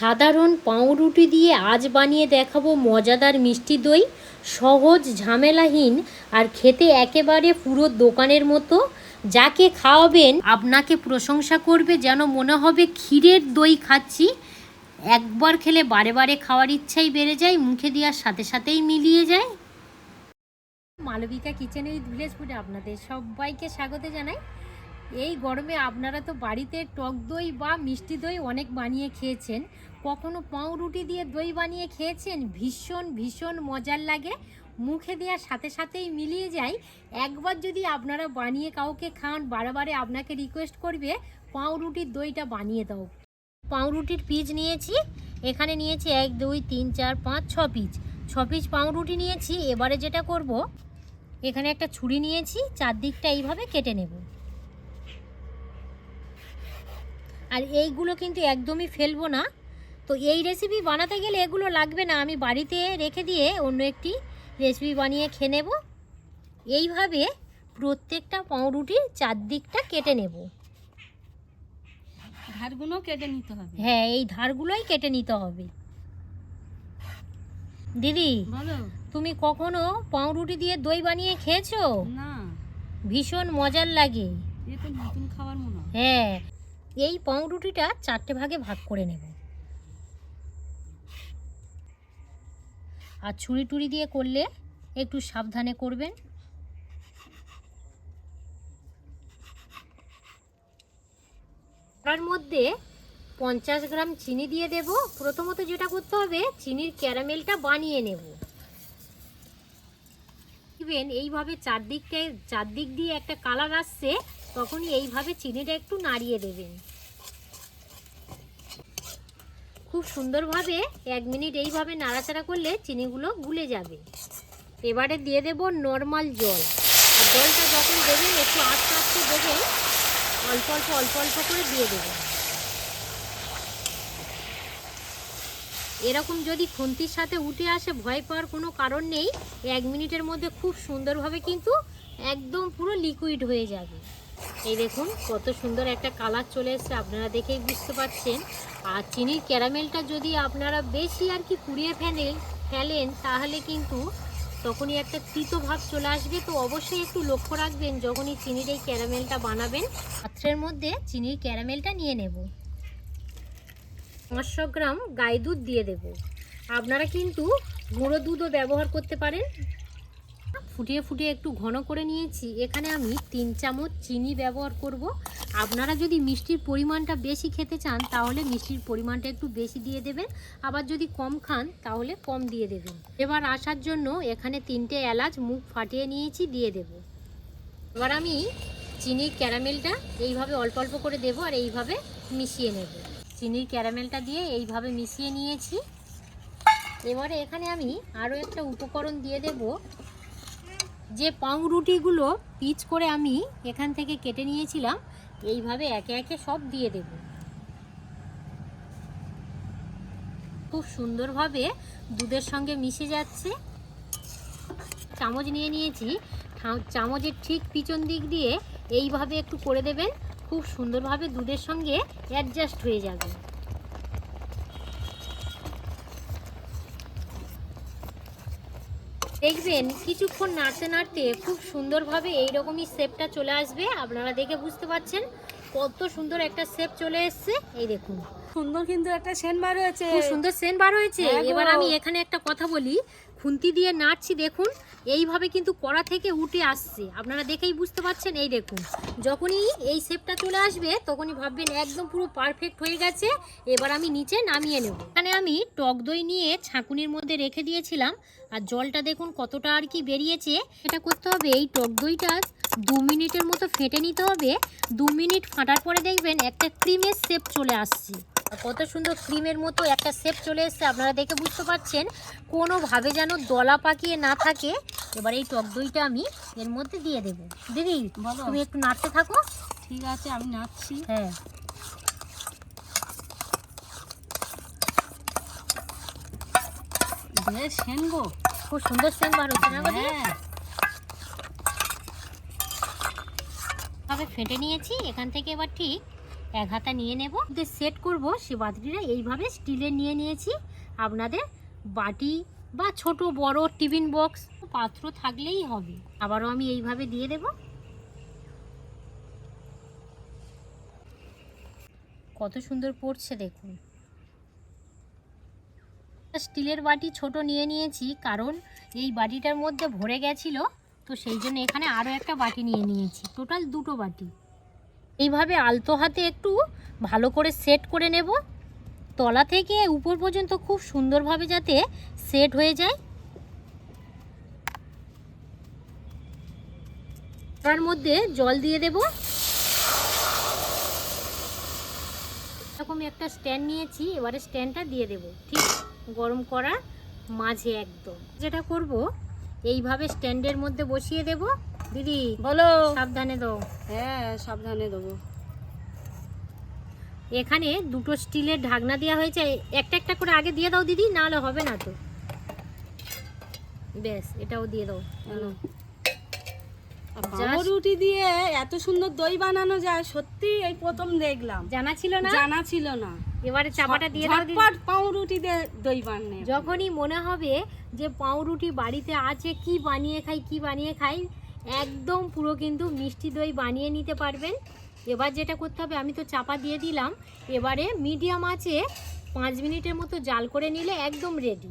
সাধারণ পাউরুটি দিয়ে আজ বানিয়ে দেখাবো মজাদার মিষ্টি দই, সহজ, ঝামেলাহীন আর খেতে একেবারে পুরো দোকানের মতো। যাকে খাওয়াবেন আপনাকে প্রশংসা করবে যেন মনে হবে ক্ষীরের দই খাচ্ছি। একবার খেলে বারে বারে খাওয়ার ইচ্ছাই বেড়ে যায়, মুখে দেওয়ার সাথে সাথেই মিলিয়ে যায়। মালবিকা কিচেন উইথ ভিলেজ ফুডে আপনাদের সবাইকে স্বাগত জানাই। এই গরমে আপনারা তো বাড়িতে টক দই বা মিষ্টি দই অনেক বানিয়ে খেয়েছেন। কখনো পাউরুটি দিয়ে দই বানিয়ে খেয়েছেন? ভীষণ ভীষণ মজার লাগে। মুখে দেওয়ার সাথে সাথেই মিলিয়ে যায়। একবার যদি আপনারা বানিয়ে কাউকে খান বারে আপনাকে রিকোয়েস্ট করবে, পাউরুটির দইটা বানিয়ে দাও। পাউরুটির পিস নিয়েছি। এখানে নিয়েছি এক, দুই, তিন, চার, পাঁচ, ছ পিস ছ পিস পাউরুটি নিয়েছি। এবারে যেটা করব, এখানে একটা ছুরি নিয়েছি। চারদিকটা এইভাবে কেটে নেব। আর এইগুলো কিন্তু একদমই ফেলব না। তো এই রেসিপি বানাতে গেলে এগুলো লাগবে না আমি বাড়িতে রেখে দিয়ে অন্য একটি রেসিপি বানিয়ে খেয়ে নেব। এইভাবে প্রত্যেকটা পাউরুটির চারদিকটা কেটে নেব। ধারগুলো কেটে নিতে হবে। হ্যাঁ এই ধারগুলোই কেটে নিতে হবে। দিদি তুমি কখনো পাউরুটি দিয়ে দই বানিয়ে খেয়েছো? না। ভীষণ মজার লাগে। এ তো নতুন খাবার মনে হ্যাঁ। এই পাউরুটিটা চারটে ভাগে ভাগ করে নেব। আর ছুরি টুরি দিয়ে করলে একটু সাবধানে করবেন। তার মধ্যে পঞ্চাশ গ্রাম চিনি দিয়ে দেব। প্রথমত যেটা করতে হবে, চিনির ক্যারামেলটা বানিয়ে নেব। দেখবেন এইভাবে চারদিকটায়, চারদিক দিয়ে একটা কালার আসছে তখনই এইভাবে চিনিটা একটু নাড়িয়ে দেবেন। খুব সুন্দরভাবে এক মিনিট এইভাবে নাড়াচাড়া করলে চিনিগুলো গুলে যাবে। এবারে দিয়ে দেব নর্মাল জল। জলটা যখন দেবেন, একটু আস্তে আস্তে দেবেন, অল্প অল্প অল্প অল্প করে দিয়ে দেবেন। এরকম যদি খুন্তির সাথে উঠে আসে, ভয় পাওয়ার কোনো কারণ নেই। এক মিনিটের মধ্যে খুব সুন্দরভাবে কিন্তু একদম পুরো লিকুইড হয়ে যাবে। এই দেখুন, কত সুন্দর একটা কালার চলে এসছে, আপনারা দেখেই বুঝতে পারছেন। আর চিনির ক্যারামেলটা যদি আপনারা বেশি আর কি কুড়িয়ে ফেলেন ফেলেন, তাহলে কিন্তু তখনই একটা তিতো ভাব চলে আসবে। তো অবশ্যই একটু লক্ষ্য রাখবেন, যখনই চিনির এই ক্যারামেলটা বানাবেন, পাত্রের মধ্যে চিনির ক্যারামেলটা নিয়ে নেব। পাঁচশো গ্রাম গাই দুধ দিয়ে দেব। আপনারা কিন্তু গুঁড়ো দুধও ব্যবহার করতে পারেন। ফুটিয়ে ফুটিয়ে একটু ঘন করে নিয়েছি। এখানে আমি তিন চামচ চিনি ব্যবহার করব। আপনারা যদি মিষ্টির পরিমাণটা বেশি খেতে চান, তাহলে মিষ্টির পরিমাণটা একটু বেশি দিয়ে দেবেন। আবার যদি কম খান, তাহলে কম দিয়ে দেবেন। এবার আসার জন্য এখানে তিনটে এলাচ মুখ ফাটিয়ে নিয়েছি, দিয়ে দেব। এবার আমি চিনির ক্যারামেলটা এইভাবে অল্প অল্প করে দেব আর এইভাবে মিশিয়ে নেব। চিনির ক্যারামেলটা দিয়ে এইভাবে মিশিয়ে নিয়েছি। এবারে এখানে আমি আরও একটা উপকরণ দিয়ে দেব। যে পাউরুটিগুলো পিচ করে আমি এখান থেকে কেটে নিয়েছিলাম, এইভাবে একে একে সব দিয়ে দেব। খুব সুন্দরভাবে দুধের সঙ্গে মিশে যাচ্ছে। চামচ নিয়ে নিয়েছি। চামচের ঠিক পিছন দিক দিয়ে এইভাবে একটু করে দেবেন, খুব সুন্দরভাবে দুধের সঙ্গে অ্যাডজাস্ট হয়ে যাবে। দেখবেন কিছুক্ষণ নাড়তে নাড়তে খুব সুন্দরভাবে এইরকমই শেপটা চলে আসবে। আপনারা দেখে বুঝতে পারছেন কত সুন্দর একটা শেপ চলে এসছে। এই দেখুন। সুন্দর কিন্তু একটা সেন বার হয়েছে। সুন্দর সেন্ট বার হয়েছে। হ্যাঁ এবার আমি এখানে একটা কথা বলি। খুন্তি দিয়ে নাড়ছি, দেখুন। এইভাবে কিন্তু কড়া থেকে উঠে আসছে। আপনারা দেখেই বুঝতে পারছেন, এই দেখুন। যখনই এই শেপটা চলে আসবে, তখনই ভাববেন একদম পুরো পারফেক্ট হয়ে গেছে। এবার আমি নিচে নামিয়ে নেব। এখানে আমি টক দই নিয়ে ছাঁকুনির মধ্যে রেখে দিয়েছিলাম। আর জলটা দেখুন কতটা আর কি বেরিয়েছে। এটা করতে হবে, এই টক দইটা দু মিনিটের মতো ফেটে নিতে হবে। দু মিনিট ফাটার পরে দেখবেন একটা ক্রিমের শেপ চলে আসছে। কত সুন্দর ক্রিমের মতো একটা শেপ চলে এসেছে আপনারা দেখে বুঝতে পারছেন কোনোভাবে যেন দলা পাকিয়ে না থাকে। এবার এই টক দইটা আমি এর মধ্যে দিয়ে দেবো। দিদি বলো। তুমি একটু নাড়তে থাকো। ঠিক আছে আমি নাচছি হ্যাঁ। বেশ সেন গো। খুব সুন্দর সেন্ট বার হচ্ছে না হ্যাঁ। ভাবে ফেটে নিয়েছি এখান থেকে এবার ঠিক এক হাতা নিয়ে নেব। সেট করব। সে বাটিটা এইভাবে স্টিলের নিয়ে নিয়েছি। আপনাদের বাটি বা ছোট, বড় টিফিন বক্স পাত্র থাকলেই হবে। আবারও আমি এইভাবে দিয়ে দেব। কত সুন্দর পড়ছে দেখুন। স্টিলের বাটি ছোট নিয়ে নিয়েছি, কারণ এই বাটিটার মধ্যে ভরে গেছিল। তো সেই জন্য এখানে আরও একটা বাটি নিয়ে নিয়েছি। টোটাল দুটো বাটি। এইভাবে আলতো হাতে একটু ভালো করে সেট করে নেব। তলা থেকে উপর পর্যন্ত খুব সুন্দরভাবে যাতে সেট হয়ে যায়। তার মধ্যে জল দিয়ে দেব। এরকম একটা স্ট্যান্ড নিয়েছি, এবারে স্ট্যান্ডটা দিয়ে দেব। ঠিক গরম করার মাঝে একদম। যেটা করব, এইভাবে স্ট্যান্ডের মধ্যে বসিয়ে দেব। দিদি বলো। সাবধানে দাও হ্যাঁ সাবধানে দেবো। এখানে দুটো স্টিলের ঢাকনা দেওয়া হয়েছে একটা একটা করে আগে দিয়ে দাও দিদি নাহলে হবে না তো। বেশ এটাও দিয়ে দাও রুটি দিয়ে এত সুন্দর দই বানানো যায় সত্যি এই প্রথম দেখলাম। জানা ছিল না? জানা ছিল না। এবারে চাপাটা দিয়ে দাও ঝটপট পাউরুটি দিয়ে দই বানানো। যখনই মনে হবে যে পাউরুটি বাড়িতে আছে কি বানিয়ে খাই কি বানিয়ে খাই একদম পুরো কিন্তু মিষ্টি দই বানিয়ে নিতে পারবেন। এবার যেটা করতে হবে, আমি তো চাপা দিয়ে দিলাম। এবারে মিডিয়াম আছে পাঁচ মিনিটের মতো জাল করে নিলে একদম রেডি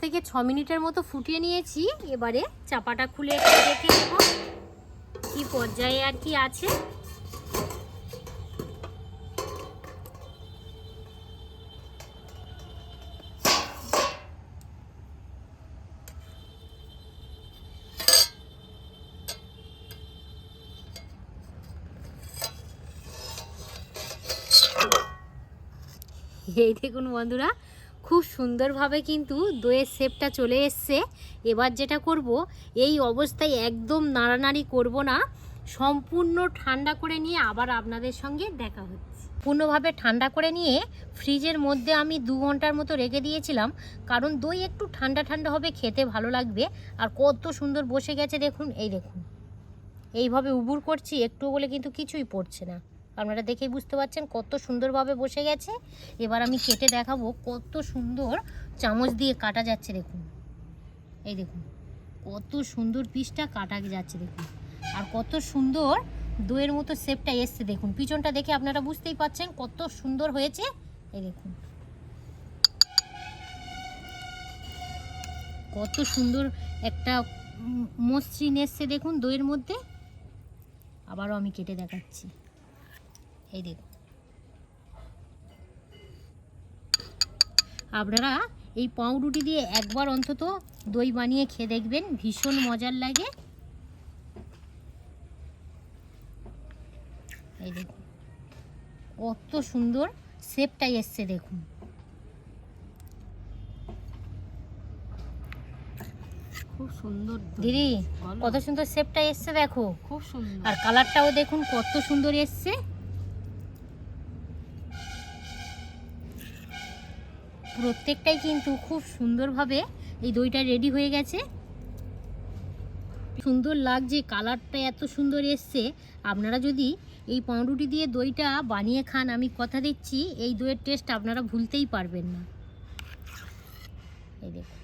থেকে ছ মিনিটের মতো ফুটিয়ে নিয়েছি। এবারে চাপাটা খুলে রেখে দেখে কী কি পর্যায়ে আর কি আছে? এই দেখুন বন্ধুরা, খুব সুন্দরভাবে কিন্তু দইয়ের শেপটা চলে এসছে। এবার যেটা করব, এই অবস্থায় একদম নাড়ানাড়ি করব না, সম্পূর্ণ ঠান্ডা করে নিয়ে আবার আপনাদের সঙ্গে দেখা হচ্ছে। পূর্ণভাবে ঠান্ডা করে নিয়ে ফ্রিজের মধ্যে আমি দু ঘণ্টার মতো রেখে দিয়েছিলাম, কারণ দই একটু ঠান্ডা ঠান্ডা হবে, খেতে ভালো লাগবে। আর কত সুন্দর বসে গেছে দেখুন, এই দেখুন। এইভাবে উবুর করছি, একটু বলে কিন্তু কিছুই পড়ছে না। আপনারা দেখেই বুঝতে পারছেন কত সুন্দরভাবে বসে গেছে। এবার আমি কেটে দেখাবো কত সুন্দর চামচ দিয়ে কাটা যাচ্ছে, দেখুন। এই দেখুন, কত সুন্দর পিসটা কাটা যাচ্ছে, দেখুন। আর কত সুন্দর দইয়ের মতো শেপটা এসছে, দেখুন। পিছনটা দেখে আপনারা বুঝতেই পাচ্ছেন কত সুন্দর হয়েছে। এই দেখুন। কত সুন্দর একটা মসৃণ এসছে, দেখুন, দইয়ের মধ্যে। আবারও আমি কেটে দেখাচ্ছি। এই দেখুন আপনারা এই পাউরুটি দিয়ে একবার অন্তত দই বানিয়ে খেয়ে দেখবেন ভীষণ মজার লাগে। এই দেখুন কত সুন্দর শেপটাই এসছে দেখুন। খুব সুন্দর দিদি কত সুন্দর শেপটা এসছে দেখো। খুব সুন্দর। আর কালারটাও দেখুন কত সুন্দর এসছে। প্রত্যেকটাই কিন্তু খুব সুন্দরভাবে এই দইটা রেডি হয়ে গেছে। সুন্দর লাগছে কালারটা এত সুন্দর এসছে। আপনারা যদি এই পাউরুটি দিয়ে দইটা বানিয়ে খান আমি কথা দিচ্ছি এই দইয়ের টেস্ট আপনারা ভুলতেই পারবেন না। এই দেখুন।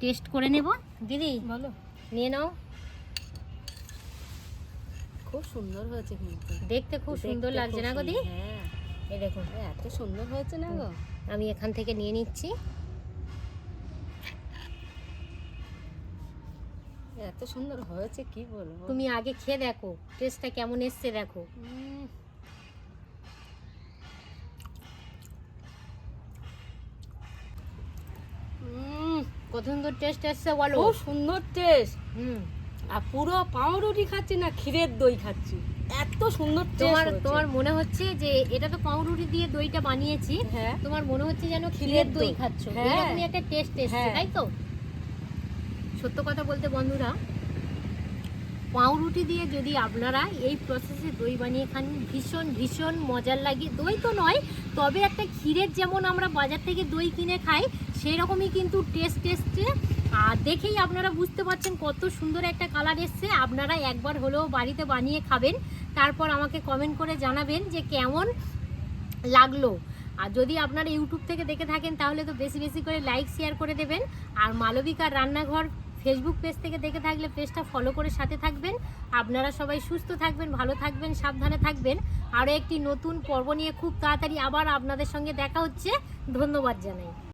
টেস্ট করে নেব। দিদি বলো। নিয়ে নাও। খুব সুন্দর হয়েছে কিন্তু। দেখতে খুব সুন্দর লাগছে না গো দি হ্যাঁ। এই দেখুন। এত সুন্দর হয়েছে না গো? আমি এখান থেকে নিয়ে নিচ্ছি। এত সুন্দর হয়েছে কি বলব? তুমি আগে খেয়ে দেখো। টেস্টটা কেমন এসছে দেখো। কত সুন্দর টেস্ট এসছে বলো। খুব সুন্দর টেস্ট হুম। আর পুরো পাউরুটি খাচ্ছি না ক্ষীরের দই খাচ্ছি। এত সুন্দর তোমার তোমার মনে হচ্ছে যে এটা তো পাউরুটি দিয়ে দইটা বানিয়েছি? হ্যাঁ। তোমার মনে হচ্ছে যেন ক্ষীরের দই। খাচ্ছ? হ্যাঁ। এরকমই একটা টেস্ট এসছে হ্যাঁ। তাই তো? সত্য কথা বলতে বন্ধুরা পাউরুটি দিয়ে যদি আপনারা এই প্রসেসে দই বানিয়ে খান ভীষণ ভীষণ মজার লাগে। দই তো নয় তবে একটা ক্ষীরের যেমন আমরা বাজার থেকে দই কিনে খাই সেই রকমই কিন্তু টেস্ট এসছে। আর দেখেই আপনারা বুঝতে পারছেন কত সুন্দর একটা কালার এসছে। আপনারা একবার হলেও বাড়িতে বানিয়ে খাবেন। তারপর আমাকে কমেন্ট করে জানাবেন যে কেমন লাগল। আর যদি আপনারা ইউটিউব থেকে দেখে থাকেন, তাহলে তো বেশি বেশি করে লাইক শেয়ার করে দেবেন। আর মালবিকার রান্নাঘর ফেসবুক পেজ থেকে দেখে থাকলে পেজটা ফলো করে সাথে থাকবেন। আপনারা সবাই সুস্থ থাকবেন, ভালো থাকবেন, সাবধানে থাকবেন। আরও একটি নতুন পর্ব নিয়ে খুব তাড়াতাড়ি আবার আপনাদের সঙ্গে দেখা হচ্ছে। ধন্যবাদ জানাই।